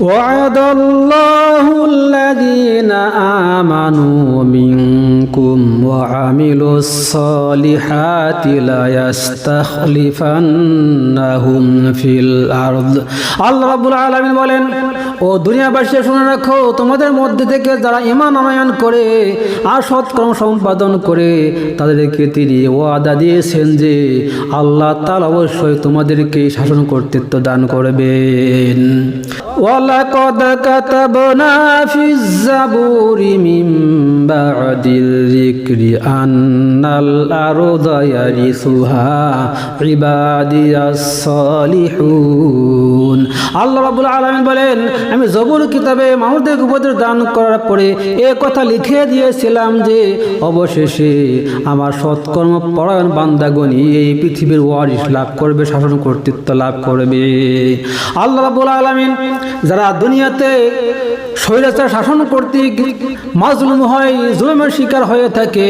وعد الله الذين آمنوا منكم وعملوا الصالحات ليستخلفنهم في الأرض আল্লাহ রাব্বুল আলামিন বলেন ও দুনিয়াবাসী শুনে রাখো তোমাদের মধ্যে থেকে যারা ইমান আনয়ন করে আর সৎকর্ম সম্পাদন করে তাদেরকে তিনি ওয়াদা দিয়েছেন যে আল্লাহ তাআলা অবশ্যই তোমাদেরকে শাসন কর্তৃত্ব দান করবেন ولقد كتبنا في الزبور من بعد الذكر أن الأرض يرثها عبادي الصالحون আল্লাহ রাবুল আলমিন বলেন আমি জবুর কিতাবে মানুষদের উপদের দান করার পরে এ কথা লিখে দিয়েছিলাম যে অবশেষে আমার সৎকর্ম পরায়ণ বান্দাগণই এই পৃথিবীর ওয়ারিস লাভ করবে শাসন কর্তৃত্ব লাভ করবে আল্লাহ রাবুল আলমিন যারা দুনিয়াতে স্বৈরাচার শাসন কর্তৃক মাজলুম হয় জুলুমের শিকার হয়ে থাকে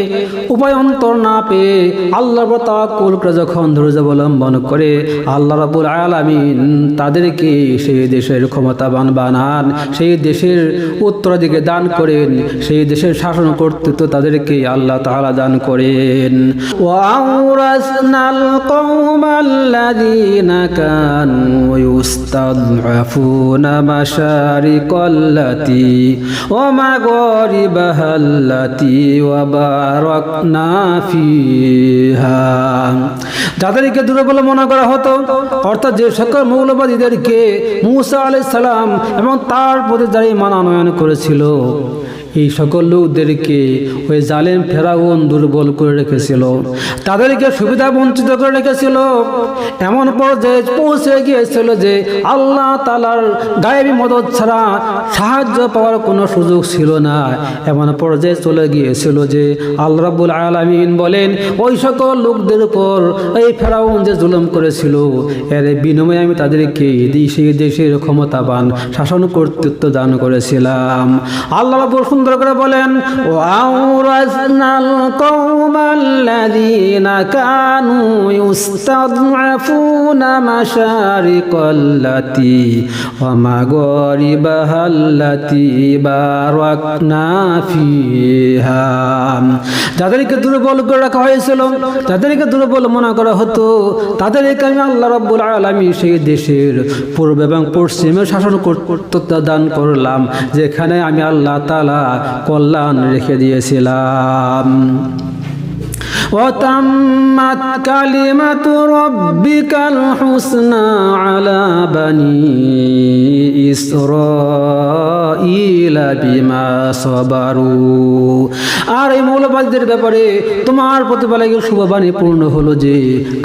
উপায় অন্তর না পেয়ে আল্লাহ তাকুল করে যখন ধৈর্য অবলম্বন করে আল্লাহ রাবুল আলামিন তাদেরকে সেই দেশের ক্ষমতাবান বানান সেই দেশের উত্তরাধিকে দান করেন সেই দেশের শাসন কর্তৃত্ব তাদেরকে আল্লাহ তাআলা দান করেন وأورثنا القوم الذين كانوا يستضعفون مشارق التي ومغاربها التي وباركنا فيها যাদেরকে দুর্বল মনে করা হতো অর্থাৎ যে সকল মৌলবাদীদেরকে মুসা আলাই সালাম এবং তার প্রতি যারা মানানয়ন করেছিল এই সকল লোকদেরকে ওই জালেম ফেরাউন দুর্বল করে রেখেছিল। তাদেরকে সুবিধা বঞ্চিত করে রেখেছিল। এমন পর্যায়ে পৌঁছে গিয়েছিল যে আল্লাহ তালার গায়েবী মদত ছাড়া সাহায্য পাওয়ার কোনো সুযোগ ছিল না। এমন পর্যায়ে চলে গিয়েছিল যে আল্লাহ রাবুল আলমিন বলেন, ওই সকল লোকদের উপর এই ফেরাউন যে জুলুম করেছিল, এর বিনিময়ে আমি তাদেরকে দেশে দেশের ক্ষমতাবান শাসন কর্তৃত্ব দান করেছিলাম। আল্লাহ রাবুল সুন্দর করে বলেন ও আউরাজনাল কওমাল্লাযীনা কানু ইউস্তাদআফুনা মাশারিকাল্লাতী ওয়া মাগারিবাহাল্লাতী বারাকনা ফিহা। যাদেরকে দুর্বল করে রাখা হয়েছিল, যাদেরকে দুর্বল মনে করা হতো, তাদেরকে আমি আল্লাহ রাব্বুল আলামিন সেই দেশের পূর্ব এবং পশ্চিমে শাসন দান করলাম, যেখানে আমি আল্লাহ তাআলা কল্যাণ রেখে দিয়েছিলাম। وتمت كلمة ربك الحسنى على بني إسرائيل بما صبروا আর এই মৌলবাদীদের ব্যাপারে তোমার প্রতিপালকের শুভবাণী পূর্ণ হলো যে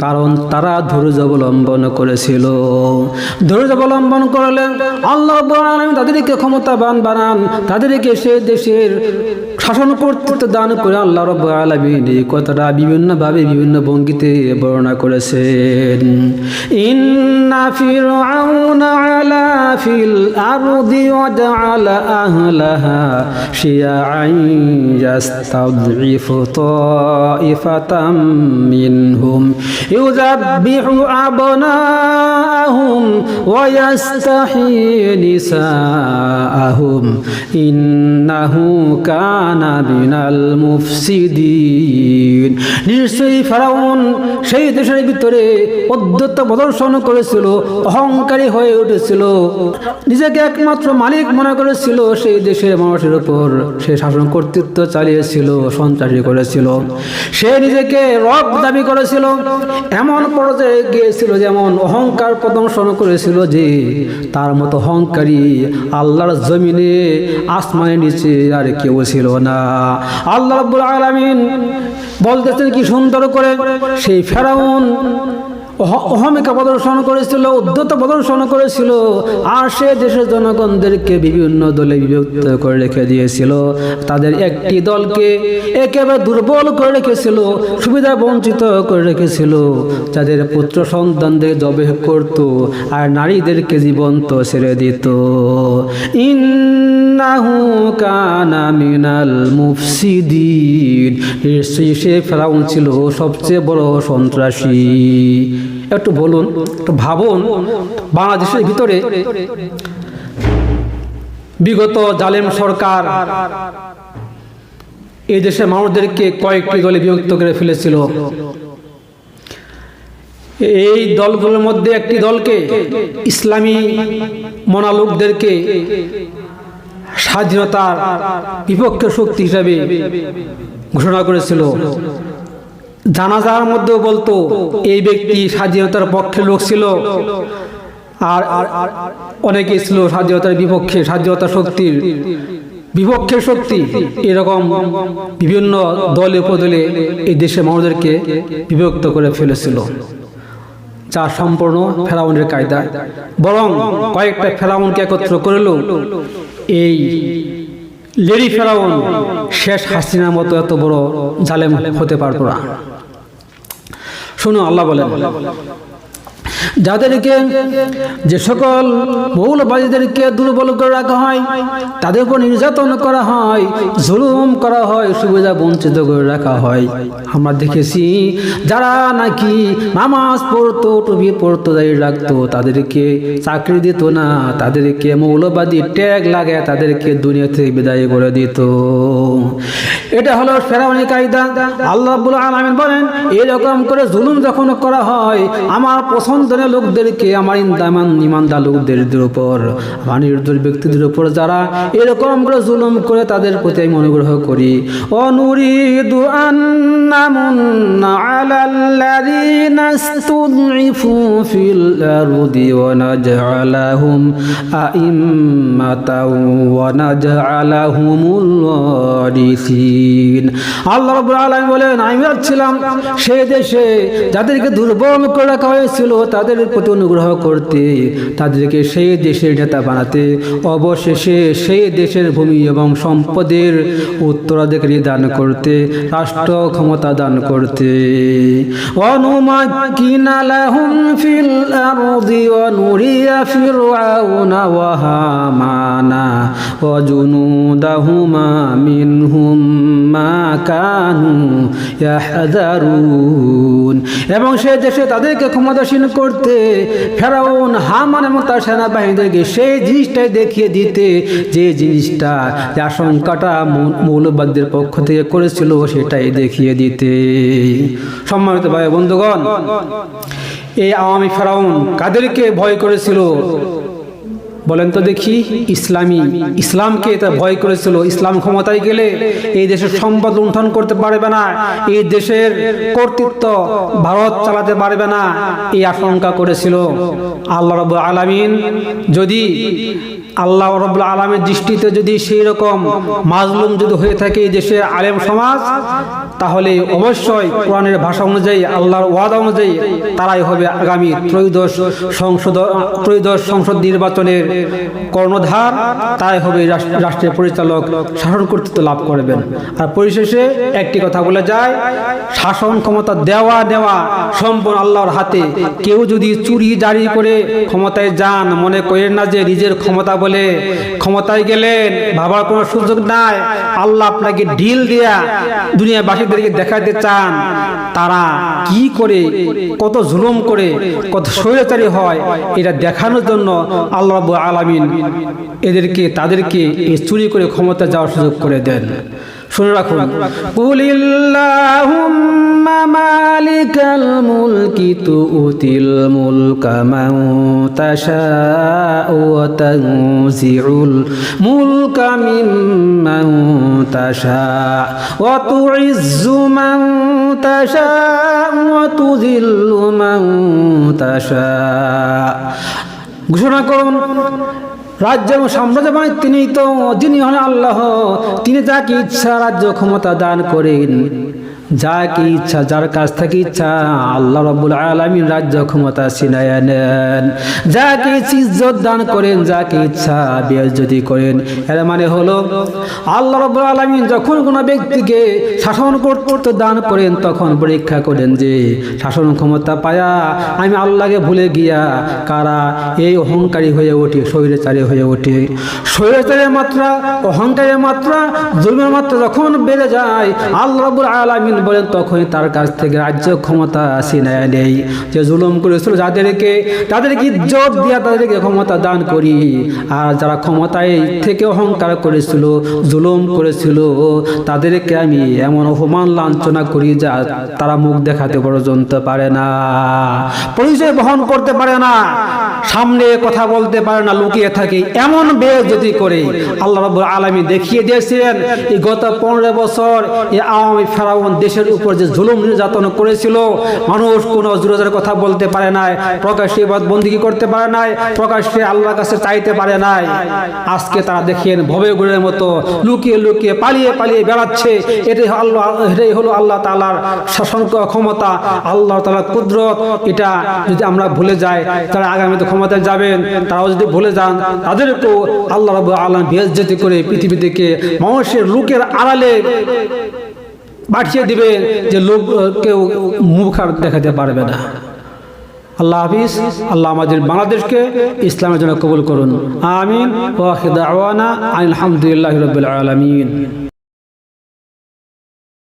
কারণ তারা ধৈর্য অবলম্বন করেছিল ধৈর্য অবলম্বন করলে আল্লাহ আলম তাদেরকে ক্ষমতাবান বানান তাদেরকে সে দেশের শাসন কর্তৃত্ব দান করে আল্লাহ রব আলমিন এই কথাটা বিভিন্নভাবে বিভিন্ন ভঙ্গিতে বর্ণনা করেছেন। ইন্না ফিরআউনা আলা ফিল আরদি ওয়াজআলা আহলাহা শিয়াআন ইয়াস্তাদঈফু তাইফাতাম মিনহুম ইউযাব্বিহু আবনাআহুম ওয়া ইয়াস্তাহি নিসাআহুম ইন্নাহু কানা বিনাল মুফসিদিন। নিশ্চয়ই ফেরাউন সেই দেশের ভিতরে অধ্যত্ত প্রদর্শন করেছিল, অহংকারী হয়ে উঠেছিল। নিজেকে একমাত্র মালিক মনে করেছিল সেই দেশের মানুষের উপর। সে শাসন কর্তৃত্ব চালিয়েছিল, সন্ত্রাসী করেছিল। সে নিজেকে রব দাবি করেছিল। এমন পর্যায়ে গিয়েছিল যেমন অহংকার প্রদর্শন করেছিল যে তার মতো অহংকারী আল্লাহর জমিনে, আসমানের নিচে আর কেউ ছিল না। আল্লাহ রাব্বুল আলামিন বলতেছেন কি সুন্দর করে? সেই ফেরাউন অহমিকা প্রদর্শন করেছিল, উদ্ধত প্রদর্শন করেছিল আর সে দেশের জনগণদেরকে বিভিন্ন দলে বিভক্ত করে রেখে দিয়েছিল। তাদের একটি দলকে একেবারে দুর্বল করে রেখেছিল, সুবিধা বঞ্চিত করে রেখেছিল। যাদের পুত্র সন্তানদের জবে করত আর নারীদেরকে জীবন্ত ছেড়ে দিত। ইন্নাহু কানা মিনাল মুফসিদিন সে ফেরাউন ছিল সবচেয়ে বড় সন্ত্রাসী। একটু বলুন, একটু ভাবুন, বাংলাদেশের ভিতরে বিগত জালেম সরকার এই দেশের মানুষদেরকে কয়েকটি দলে বিভক্ত করে ফেলেছিল। এই দলগুলোর মধ্যে একটি দলকে ইসলামী মনালোকদেরকে স্বাধীনতার বিপক্ষে শক্তি হিসাবে ঘোষণা করেছিল। জানাজার মধ্যেও বলতো, এই ব্যক্তি স্বাধীনতার পক্ষে লোক ছিল। আর অনেকে ছিল স্বাধীনতার বিপক্ষে, স্বাধীনতা শক্তির বিপক্ষের শক্তি। এরকম বিভিন্ন দলে, উপদলে এই দেশের মানুষদেরকে বিভক্ত করে ফেলেছিল। যা সম্পূর্ণ ফেরাউনের কায়দা। বরং কয়েকটা ফেরাউনকে একত্র করল এই লেডি ফেরাউন শেষ হাসিনার মতো এত বড় জালেম হতে পারতো না। শুনো, আল্লাহ বলেন যাদেরকে যে সকল মৌলবাদীদেরকে দুর্বল করে রাখা হয়, তাদের উপর নির্যাতন করা হয়, জুলুম করা হয়, সুবিধা বঞ্চিত করে রাখা হয়। আমরা দেখেছি যারা নাকি নামাজ পড়তো, টুপি পড়তো দাঁড়িয়ে রাখতো, তাদেরকে চাকরি দিত না, তাদেরকে মৌলবাদী ট্যাগ লাগে তাদেরকে দুনিয়া থেকে বিদায় করে দিত। এটা হলো ফেরাউনি কায়দা। আল্লাহ আলামিন বলেন, এরকম করে জুলুম যখন করা হয়, আমার পছন্দের লোকদেরকে আমার ইন্দামান ইমানদার লোকদের উপর, আমার নির্দোষ ব্যক্তিদের উপর যারা এরকম করে জুলুম করে তাদের প্রতি আমি অনুগ্রহ করি। আল্লাহ বলেন, আমি যাচ্ছিলাম সেই দেশে যাদেরকে দুর্বল করে রাখা হয়েছিল তাদের প্রতি অনুগ্রহ করতে, তাদেরকে সেই দেশের নেতা বানাতে, অবশেষে সেই দেশের ভূমি এবং সম্পদের উত্তরাধিকারী দান করতে, রাষ্ট্র ক্ষমতা দান করতে। এবং সে দেশে তাদেরকে ক্ষমতাসীন করতে। ফেরাউন, হামান এবং তার সেনাবাহিনীদেরকে সেই জিনিসটাই দেখিয়ে দিতে। যে জিনিসটা, যে আশঙ্কাটা মৌলবাদদের পক্ষ থেকে করেছিল, সেটাই দেখিয়ে দিতে। সম্মানিত ভাই বন্ধুগণ, এই আওয়ামী ফেরাউন কাদেরকে ভয় করেছিল? বলেন তো দেখি, ইসলামী, ইসলামকে এটা ভয় করেছিল, ইসলাম ক্ষমতায় গেলে এই দেশের সম্পদ লুণ্ঠন করতে পারবে না, এই দেশের কর্তৃত্ব ভারত চালাতে পারবে না, এই আশঙ্কা করেছিল। আল্লাহ রব আলামিন যদি আল্লাহ রব আলমের দৃষ্টিতে যদি সেই রকম মাজলুম যদি হয়ে থাকে দেশের আলেম সমাজ, তাহলে অবশ্যই কোরআনের ভাষা অনুযায়ী, আল্লাহর ওয়াদা অনুযায়ী তারাই হবে আগামী ত্রয়োদশ সংসদ ত্রয়োদশ সংসদ নির্বাচনের কর্ণধার। তাই হবে রাষ্ট্র- রাষ্ট্রের পরিচালক, শাসন কর্তৃত্ব লাভ করবেন। আর পরিশেষে একটি কথা বলে যায়, শাসন ক্ষমতা দেওয়া নেওয়া সম্পূর্ণ আল্লাহর হাতে। কেউ যদি চুরি জারি করে ক্ষমতায় যান, মনে করেন না যে নিজের ক্ষমতা বলে, ক্ষমতায় গেলেন ভাবার কোনো সুযোগ নাই। আল্লাহ আপনাকে ঢিল দিয়া দুনিয়াবাসীদেরকে দেখাতে চান। তারা কি করে, কত জুলুম করে, কত স্বৈরাচারী হয়, এটা দেখানোর জন্য আল্লাহ আলামিন এদেরকে, তাদেরকে চুরি করে ক্ষমতা যাওয়ার সুযোগ করে দেন। শুনে রাখুন। কুলিল্লাহুম্মা মুলকি তুতিল মুলকা মান তাশাউ ওয়া তানজিউল মুলকা মিম্মান তাশা ওয়া তুইজ্জু মান তাশা ওয়া তুযিল্লু তাশা ঘোষণা করুন। রাজ্য এবং সাম্রাজ্য মানে তিনি তো, যিনি হন আল্লাহ। তিনি তাকে ইচ্ছা রাজ্য ক্ষমতা দান করেন। যাকে ইচ্ছা, যার কাছ থেকে ইচ্ছা, আল্লাহ রব্বুল আলমিন রাজ্য ক্ষমতা ছিনায় নেন যাকে ইচ্ছা ইজ্জত দান করেন যাকে ইচ্ছা যদি করেন। এর মানে হলো, আল্লাহ রব্বুল আলমিন যখন কোনো ব্যক্তিকে শাসন করতে দান করেন, তখন পরীক্ষা করেন যে শাসন ক্ষমতা পায়া, আমি আল্লাহকে ভুলে গিয়া কারা এই অহংকারী হয়ে ওঠে স্বৈরাচারী হয়ে ওঠে স্বৈরাচারের মাত্রা, অহংকারের মাত্রা, জুলমের মাত্রা যখন বেড়ে যায়, আল্লাহ রাব্বুল আলামিন আলামিন বলেন, তখনই তার কাছ থেকে রাজ্য ক্ষমতা ছিনায় নেই। যে জুলুম করেছিল, যাদেরকে তাদেরকে ইজ্জত দিয়া তাদেরকে ক্ষমতা দান করি, আর যারা ক্ষমতায় থেকে অহংকার করেছিল, জুলুম করেছিল, তাদেরকে আমি এমন অপমান, লাঞ্ছনা করি যা তারা মুখ দেখাতে পর্যন্ত পারে না। পরিচয় বহন করতে পারে না, সামনে কথা বলতে পারে না, লুকিয়ে থাকে। এমন বেশ যদি করে আল্লাহ রব্বুল আলমী দেখিয়ে দিয়েছিলেন, এই গত পনেরো বছর এই আওয়ামী ফেরাউন দেশের উপর যে জুলুম নির্যাতন করেছিল, মানুষ কোনো জুরোজার কথা বলতে পারে নাই, প্রকাশ্যে বাদ বন্দিগি করতে পারে নাই, প্রকাশ্যে আল্লাহর কাছে চাইতে পারে নাই। আজকে তারা দেখেন ভবে গুড়ের মতো লুকিয়ে লুকিয়ে পালিয়ে পালিয়ে বেড়াচ্ছে। এটাই আল্লাহ, এটাই হলো আল্লাহ তালার শাসন ক্ষমতা, আল্লাহ তালার কুদরত। এটা যদি আমরা ভুলে যাই, তারা আগামীতে ক্ষমতায় যাবেন, তারাও যদি ভুলে যান, তাদেরকেও আল্লাহ রব আল্লাহ বেজতি করে পৃথিবী থেকে মানুষের লোকের আড়ালে পাঠিয়ে দিবে যে লোক কেউ মুখ আর দেখাতে পারবে না। আল্লাহ হাফিজ, আল্লাহ আমাদের বাংলাদেশকে ইসলামের জন্য কবুল করুন। আমিন। আলহামদুলিল্লাহ রবিল